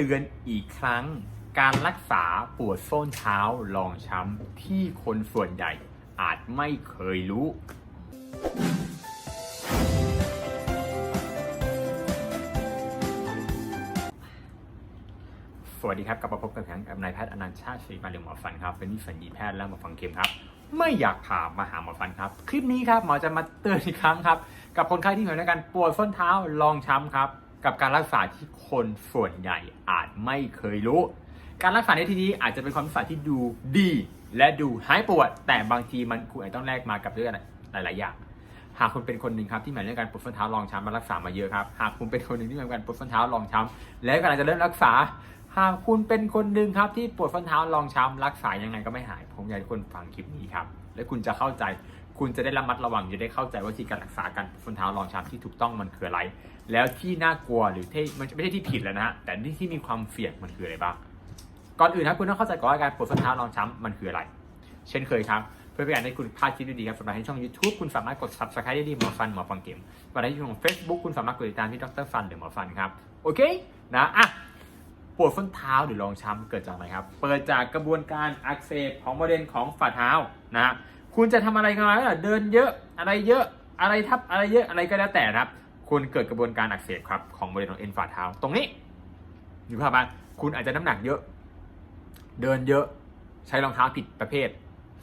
ตือนอีกครั้ง การรักษาปวดส้นเท้ารองช้ำที่คนส่วนใหญ่อาจไม่เคยรู้ สวัสดีครับกลับมาพบกันอีกครั้งกับนายแพทย์อนันต์ชาติศรีมาเรืองหมอฟันครับ เป็นวิสัญญีแพทย์และหมอฟันเข็มครับ ไม่อยากผ่ามาหาหมอฟันครับ คลิปนี้ครับหมอจะมาเตือนอีกครั้งครับ กับคนไข้ที่เหมีอาการปวดส้นเท้ารองช้ำครับ กับการรักษาที่คนส่วนใหญ่อาจไม่เคยรู้ การรักษาในที่นี้อาจจะเป็นความรักษาที่ดูดี และดูหายปวด แต่บางทีมันคุณอาจต้องแลกมากับเรื่องหลาย ๆ อย่าง หากคุณเป็นคนหนึ่งครับที่มีเรื่องการปวดส้นเท้ารองช้ำมารักษามาเยอะครับ หากคุณเป็นคนหนึ่งที่มีอาการปวดส้นเท้ารองช้ำและกำลังจะเริ่มรักษา หากคุณเป็นคนหนึ่งครับที่ปวดส้นเท้ารองช้ำรักษายังไงก็ไม่หาย ผมอยากให้คุณฟังคลิปนี้ครับ และคุณจะเข้าใจ คุณจะได้ระมัดระวังจะได้เข้าใจว่าวิธีการรักษาการปวดส้นเท้ารองช้ำที่ถูกต้องมันคืออะไร แล้วที่น่ากลัวหรือที่มันไม่ใช่ที่ผิดแล้วนะฮะแต่ที่ที่มีความเสี่ยงมันคืออะไรบ้างก่อนอื่นครับคุณต้องเข้าใจก่อนว่าการปวดส้นเท้ารองช้ำมันคืออะไร เช่นเคยครับเพื่อเป็นการให้คุณพลาดคลิปดีๆครับสำหรับให้ช่อง YouTube คุณสามารถกด Subscribe ได้ที่หมอฟันหมอฟังเกมสำหรับที่ช่อง Facebook คุณสามารถกดติดตามที่ดรฟันหรือหมอฟันครับโอเคนะอะปวดส้นเท้าหรือรองช้ำเกิดจากอะไรครับ เปิดจากกระบวนการอักเสบของบริเวณของฝ่าเท้านะฮะ คุณจะทำอะไรกันมาเดินเยอะอะไรเยอะอะไรทับอะไรเยอะอะไรก็แล้วแต่นะครับ คุณเกิดกระบวนการอักเสบครับของบริเวณของเอ็นฝ่าเท้าตรงนี้อยู่ภาพบ้างคุณอาจจะน้ำหนักเยอะ เดินเยอะใช้รองเท้าผิดประเภท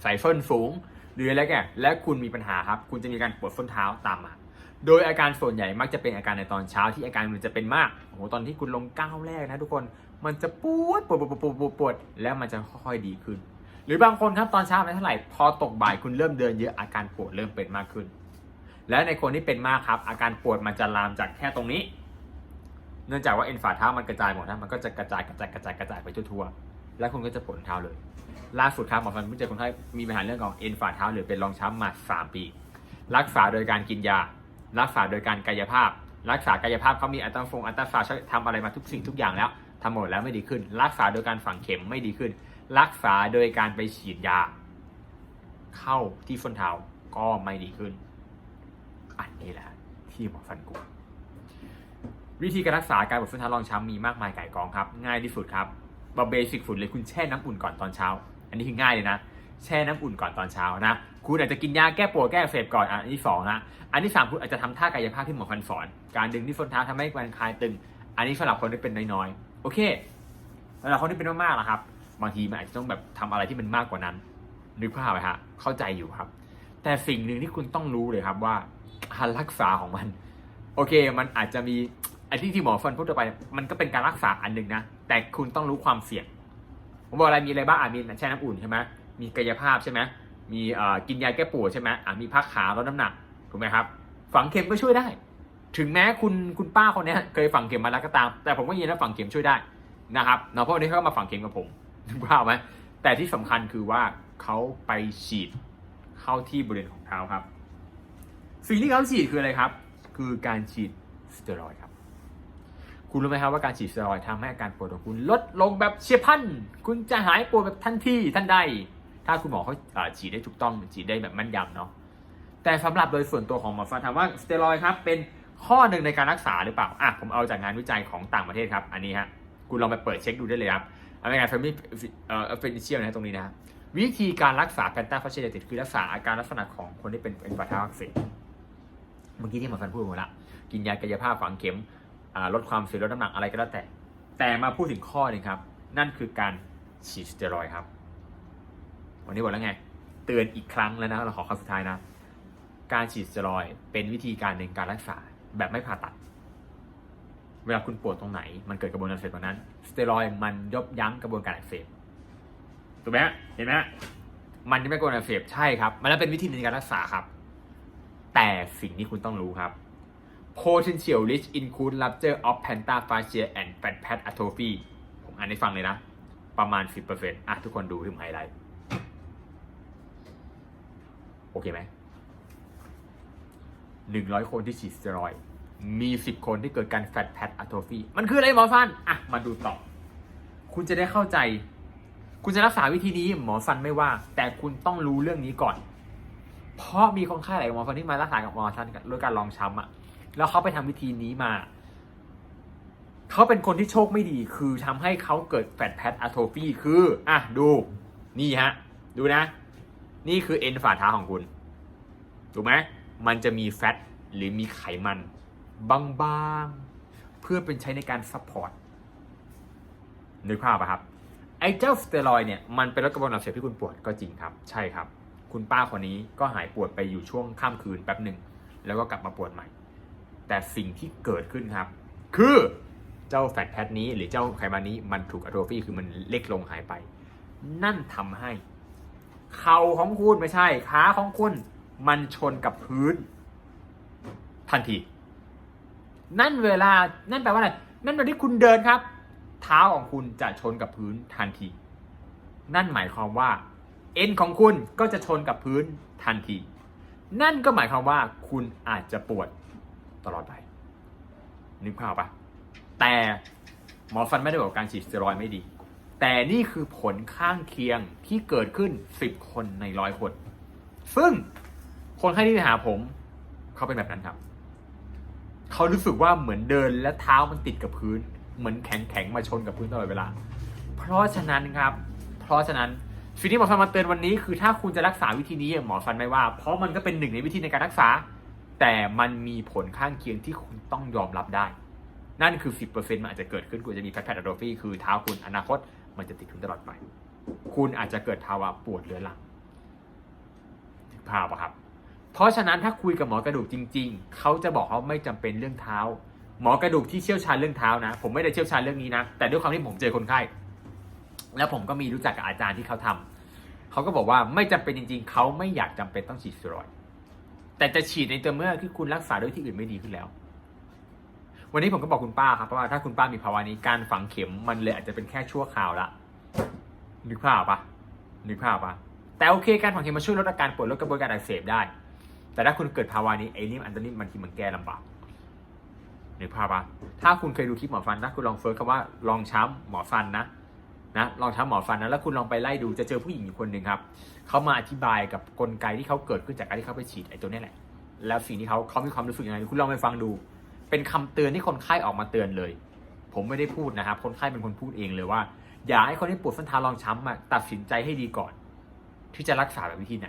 ใส่ส้นสูง หรืออะไรแกและคุณมีปัญหาครับ คุณจะมีการปวดส้นเท้าตามมา โดยอาการส่วนใหญ่มักจะเป็นอาการในตอนเช้าที่อาการมันจะเป็นมากโอ้โหตอนที่คุณลงก้าวแรกนะทุกคนมันจะปวดปวดปวดปวดปวดปวดแล้วมันจะค่อยๆดีขึ้น หรือบางคนครับตอนเช้าไม่เท่าไหร่พอตกบ่ายคุณเริ่มเดินเยอะอาการปวดเริ่มเป็นมากขึ้น และในคนที่เป็นมากครับ อาการปวดมันจะลามจากแค่ตรงนี้ เนื่องจากว่าเอ็นฝ่าเท้ามันกระจายหมดนะมันก็จะกระจายกระจายกระจายกระจายไปทั่วๆ และคุณก็จะปวดเท้าเลย ล่าสุดครับหมอฟันเพิ่งเจอคนไข้มีปัญหาเรื่องของเอ็นฝ่าเท้าหรือเป็นรองช้ำมา3ปี รักษาโดยการกินยา รักษาโดยการกายภาพ รักษากายภาพเขามีอัลตราฟงอัลตราซาทำอะไรมาทุกสิ่งทุกอย่างแล้วทำหมดแล้วไม่ดีขึ้น รักษาโดยการฝังเข็มไม่ดีขึ้น รักษาโดยการไปฉีดยา เข้าที่ส้นเท้าก็ไม่ดีขึ้น อันนี้แหละที่หมอฟันกลัววิธีการรักษาการปวดส้นเท้ารองช้ำมีมากมายไก่ายกองครับ ง่ายที่สุดครับบเบสิกสุดเลยคุณแช่น้ำอุ่นก่อนตอนเช้า อันนี้คือง่ายเลยนะ แช่น้ำอุ่นก่อนตอนเช้านะ คุณอาจจะกินยาแก้ปวดแก้เสพก่อนอันที่สองนะ อันที่สามคุณอาจจะทำท่ากายภาพที่หมอฟันสอน การดึงที่ส้นเท้าทำให้มันคลายตึง อันนี้สำหรับคนที่เป็นน้อยๆ โอเคสำหรับคนที่เป็นมากๆล่ะครับ บางทีมันอาจจะต้องแบบทำอะไรที่มันมากกว่านั้นนึกภาพไหมฮะเข้าใจอยู่ครับ แต่สิ่งหนึ่งที่คุณต้องรู้เลยครับว่าการรักษาของมัน โอเค มันอาจจะมีไอ้ที่ที่หมอฟันพูดไป มันก็เป็นการรักษาอันหนึ่งนะแต่คุณต้องรู้ความเสี่ยงผมบอกอะไรมีอะไรบ้างอะมีแช่น้ำอุ่นใช่ไหมมีกายภาพใช่ไหมมีกินยาแก้ปวดใช่ไหมอะมีพักขาลดน้ำหนักถูกไหมครับ ฝังเข็มก็ช่วยได้ ถึงแม้คุณคุณป้าคนเนี้ยเคยฝังเข็มมาแล้วก็ตาม แต่ผมก็ยืนยันว่าฝังเข็มช่วยได้นะครับเนาะเพราะวันนี้เขาก็มาฝังเข็มกับผม นึกภาพไหมแต่ที่สำคัญคือว่าเขาไปฉีดเข้าที่บริเวณของเท้าครับ สิ่งที่เขาฉีดคืออะไรครับ คือการฉีดสเตียรอยครับ คุณรู้ไหมครับว่าการฉีดสเตียรอยทำให้อาการปวดของคุณลดลงแบบเฉียบพลัน คุณจะหายปวดแบบทันทีทันใด ถ้าคุณหมอเขาฉีดได้ถูกต้องฉีดได้แบบแม่นยำเนาะ แต่สำหรับโดยส่วนตัวของหมอฟันถามว่าสเตียรอยครับเป็นข้อหนึ่งในการรักษาหรือเปล่า อะ ผมเอาจากงานวิจัยของต่างประเทศครับ อันนี้ฮะ คุณลองไปเปิดเช็คดูได้เลยครับ อเมริกันเฟมิเอ่อเฟนิเชียลนะตรงนี้นะวิธีการรักษาแพนต้าฟาเชเดติดคือรักษาอาการลักษณะของคนที่เป็นเป็นฝ่าเท้าอักเสบเมื่อกี้ที่หมอฟันพูดหมดละกินยากายภาพฝังเข็มลดความเสี่ยงลดน้ำหนักอะไรก็แล้วแต่ แต่มาพูดถึงข้อหนึงครับ นั่นคือการฉีดสเตียรอยครับ วันนี้บอกแล้วไง เตือนอีกครั้งแล้วนะเราขอคำสุดท้ายนะ การฉีดสเตียรอยเป็นวิธีการหนึ่งการรักษาแบบไม่ผ่าตัด เวลาคุณปวดตรงไหน มันเกิดกระบวนการอักเสบตรงนั้น สเตียรอยมันยบยั้งกระบวนการอักเสบถูกไหมเห็นไหมมันจะไม่กระบวนการอักเสบใช่ครับ มันเป็นวิธีหนึ่งในการรักษาครับ แต่สิ่งที่คุณต้องรู้ครับ potential risk include rupture of plantar fascia and fat pad atrophy ผมอ่านให้ฟังเลยนะ ประมาณ 10%อะทุกคนดูที่ผมไฮไลท์โอเคไหม100คนที่ฉีดสเตียรอยด์ มี10คนที่เกิดการ fat pad atrophy มันคืออะไรหมอฟัน อะ มาดูต่อ คุณจะได้เข้าใจ คุณจะรักษาวิธีนี้หมอฟันไม่ว่า แต่คุณต้องรู้เรื่องนี้ก่อน เพราะมีคนไข้หลายหมอฟันที่มารักษากับหมอฟันด้วยการลองช้ำอะแล้วเขาไปทำวิธีนี้มา เขาเป็นคนที่โชคไม่ดี คือทำให้เขาเกิดแฟตแพทอะโทฟีคือ อะ ดู นี่ฮะ ดูนะ นี่คือเอ็นฝ่าเท้าของคุณ ถูกไหม มันจะมีแฟตหรือมีไขมัน บางๆ เพื่อเป็นใช้ในการซัพพอร์ตนึกภาพปะครับ ไอ้เจ้าสเตียรอยเนี่ยมันเป็นลดกระบวนการอักเสบที่คุณปวดก็จริงครับ ใช่ครับ คุณป้าคนนี้ก็หายปวดไปอยู่ช่วงข้ามคืนแป๊บหนึ่ง แล้วก็กลับมาปวดใหม่ แต่สิ่งที่เกิดขึ้นครับ คือเจ้าแฟตแพทนี้หรือเจ้าไขมันนี้มันถูกอะโทฟี่คือมันเล็กลงหายไป นั่นทำให้ เข่าของคุณไม่ใช่ขาของคุณ มันชนกับพื้น ทันที นั่นเวลา นั่นแปลว่าอะไร นั่นเวลาที่คุณเดินครับ เท้าของคุณจะชนกับพื้นทันที นั่นหมายความว่า เอ็นของคุณก็จะชนกับพื้นทันที นั่นก็หมายความว่าคุณอาจจะปวดตลอดไป นึกภาพปะแต่หมอฟันไม่ได้บอกการฉีดสเตียรอยด์ไม่ดี แต่นี่คือผลข้างเคียงที่เกิดขึ้น 10 คนในร้อยคน ซึ่งคนไข้ที่ไปหาผมเขาเป็นแบบนั้นครับ เขารู้สึกว่าเหมือนเดินและเท้ามันติดกับพื้น เหมือนแข็งแข็งมาชนกับพื้นตลอดเวลา เพราะฉะนั้นครับ เพราะฉะนั้นสิ่งที่หมอฟันมาเตือนวันนี้คือถ้าคุณจะรักษาวิธีนี้หมอฟันไม่ว่า เพราะมันก็เป็นหนึ่งในวิธีในการรักษา แต่มันมีผลข้างเคียงที่คุณต้องยอมรับได้ นั่นคือ 10%มันอาจจะเกิดขึ้นคุณจะมีแพทแพทอะโดฟีคือเท้าคุณอนาคตมันจะติดคุณตลอดไป คุณอาจจะเกิดภาวะปวดเรื้อรังถึงภาพอะครับ เพราะฉะนั้นถ้าคุยกับหมอกระดูกจริง ๆ เขาจะบอกเขาไม่จำเป็นเรื่องเท้า หมอกระดูกที่เชี่ยวชาญเรื่องเท้านะ ผมไม่ได้เชี่ยวชาญเรื่องนี้นะ แต่ด้วยความที่ผมเจอคนไข้ แล้วผมก็มีรู้จักกับอาจารย์ที่เขาทำเขาก็บอกว่าไม่จำเป็นจริง ๆ เขาไม่อยากจำเป็นต้องฉีดสเตียรอยด์แต่จะฉีดในตัวเมื่อที่คุณรักษาด้วยที่อื่นไม่ดีขึ้นแล้ว วันนี้ผมก็บอกคุณป้าครับว่าถ้าคุณป้ามีภาวะนี้การฝังเข็มมันเลยอาจจะเป็นแค่ชั่วคราวละนึกภาพปะนึกภาพปะแต่โอเคการฝังเข็มมาช่วยลดอาการปวดลดกระบวนการอักเสบได้ แต่ถ้าคุณเกิดภาวะนี้ไอ้นี่อันตนี้มันทีมันแก้ลำบากนึกภาพปะถ้าคุณเคยดูคลิปหมอฟันนะคุณลองเฟิร์สคำว่าลองช้ำหมอฟันนะนะลองช้ำหมอฟันนะแล้วคุณลองไปไล่ดูจะเจอผู้หญิงอยู่คนหนึ่งครับเขามาอธิบายกับกลไกที่เขาเกิดขึ้นจากการที่เขาไปฉีดไอ้ตัวนี้แหละ แล้วสิ่งที่เขาเขามีความรู้สึกยังไงคุณลองไปฟังดู เป็นคำเตือนที่คนไข้ออกมาเตือนเลย ผมไม่ได้พูดนะครับ คนไข้เป็นคนพูดเองเลยว่า อย่าให้คนที่ปวดส้นทารองช้ำอะตัดสินใจให้ดีก่อน ที่จะรักษาแบบวิธีไหน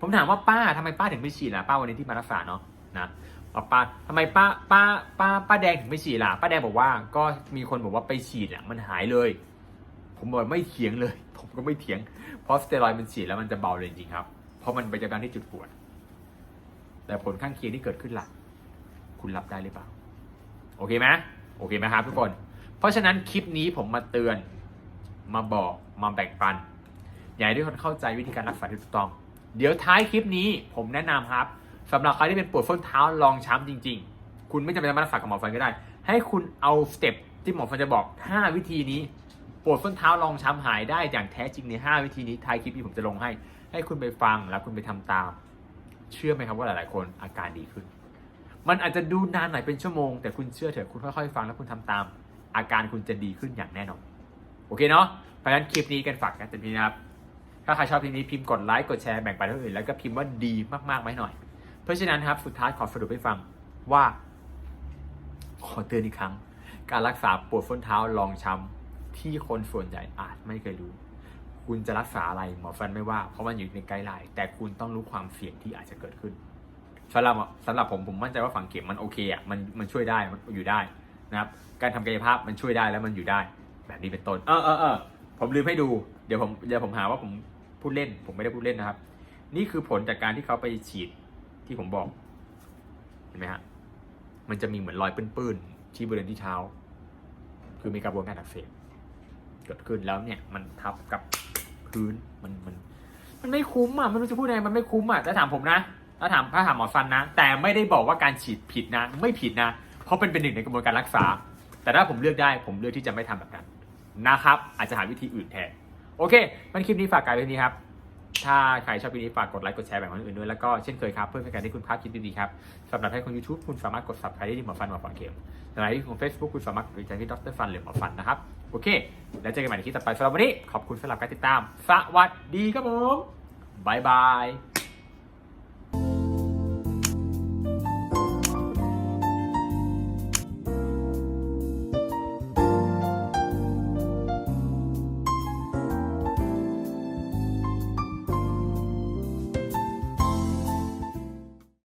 ผมถามว่าป้าทำไมป้าถึงไม่ฉีดล่ะป้าวันนี้ที่มารักษาเนาะนะป้าทำไมป้าป้าป้าป้าแดงถึงไม่ฉีดล่ะป้าแดงบอกว่าก็มีคนบอกว่าไปฉีดอะมันหายเลย ผมบอกไม่เถียงเลย ผมก็ไม่เถียงเพราะสเตียรอยมันฉีดแล้วมันจะเบาเลยจริงครับ เพราะมันไปจัดการที่จุดปวด แต่ผลข้างเคียงที่เกิดขึ้นล่ะ คุณรับได้หรือเปล่า โอเคไหมโอเคไหมครับทุกคน เพราะฉะนั้นคลิปนี้ผมมาเตือนมาบอกมาแบ่งปัน อยากให้ทุกคนเข้าใจวิธีการรักษาที่ถูกต้อง เดี๋ยวท้ายคลิปนี้ผมแนะนำครับสำหรับใครที่เป็นปวดส้นเท้าลองช้ำจริง ๆ คุณไม่จำเป็นต้องมารักกับหมอฟันก็ได้ ให้คุณเอาสเต็ปที่หมอฟันจะบอก 5 วิธีนี้ปวดส้นเท้าลองช้ำหายได้อย่างแท้จริงใน 5 วิธีนี้ท้ายคลิปนี้ผมจะลงให้ ให้คุณไปฟังแล้วคุณไปทำตาม เชื่อไหมครับว่าหลายๆ คนอาการดีขึ้น มันอาจจะดูนานหน่อยเป็นชั่วโมง แต่คุณเชื่อเถอะคุณค่อยๆฟังแล้วคุณทำตาม อาการคุณจะดีขึ้นอย่างแน่นอนโอเคเนาะเพราะฉะนั้นคลิปนี้กันฝากกันเต็มที่นะครับ ถ้าใครชอบคลิปนี้พิมพ์กดไลค์กดแชร์แบ่งปันให้คนอื่นแล้วก็พิมพ์ว่าดีมากๆไว้หน่อย เพราะฉะนั้นครับสุดท้ายขอสรุปให้ฟังว่า ขอเตือนอีกครั้ง การรักษาปวดส้นเท้าลองช้ำที่คนส่วนใหญ่อาจไม่เคยรู้ คุณจะรักษาอะไรหมอฟันไม่ว่าเพราะมันอยู่ในไกด์ไลน์แต่คุณต้องรู้ความเสี่ยงที่อาจจะเกิดขึ้นสำหรับสำหรับผมผมมั่นใจว่าฝังเข็มมันโอเคอะมันมันช่วยได้มันอยู่ได้นะครับการทำกายภาพมันช่วยได้แล้วมันอยู่ได้ แบบนี้เป็นต้น เออเออเออผมลืมให้ดู เดี๋ยวผมเดี๋ยวผมหาว่าผม พูดเล่น ผมไม่ได้พูดเล่นนะครับ นี่คือผลจากการที่เขาไปฉีดที่ผมบอก เห็นไหมฮะ มันจะมีเหมือนรอยปื้นๆที่บริเวณที่เท้า คือมีกระบวนการอักเสบเกิดขึ้นแล้วเนี่ยมันทับกับพื้นมันมัน มันไม่คุ้มอะไม่รู้จะพูดยังไงมันไม่คุ้มอะถ้าถามผมนะถ้าถามถ้าถามหมอฟันนะ แต่ไม่ได้บอกว่าการฉีดผิดนะ ไม่ผิดนะ เพราะเป็นเป็นหนึ่งในกระบวนการรักษา แต่ถ้าผมเลือกได้ผมเลือกที่จะไม่ทำแบบนั้นนะครับ อาจจะหาวิธีอื่นแทน โอเค มันคลิปนี้ฝากกายไว้ที่นี้ครับ ถ้าใครชอบคลิปนี้ฝากกดไลค์กดแชร์แบ่งคนอื่นด้วย แล้วก็เช่นเคยครับ เพื่อเป็นการที่คุณภาพคลิปดีๆครับสำหรับให้คน YouTube คุณสามารถกด subscribe ได้ที่หมอฟันหมอฟันเข็มสำหรับที่ของ Facebook คุณสามารถกดติดตามที่ดรฟันหรือหมอฟันนะครับโอเค แล้วเจอกันใหม่ในคลิปต่อไปสำหรับวันนี้ขอบคุณสำหรับการติดตาม สวัสดีครับผมบายบาย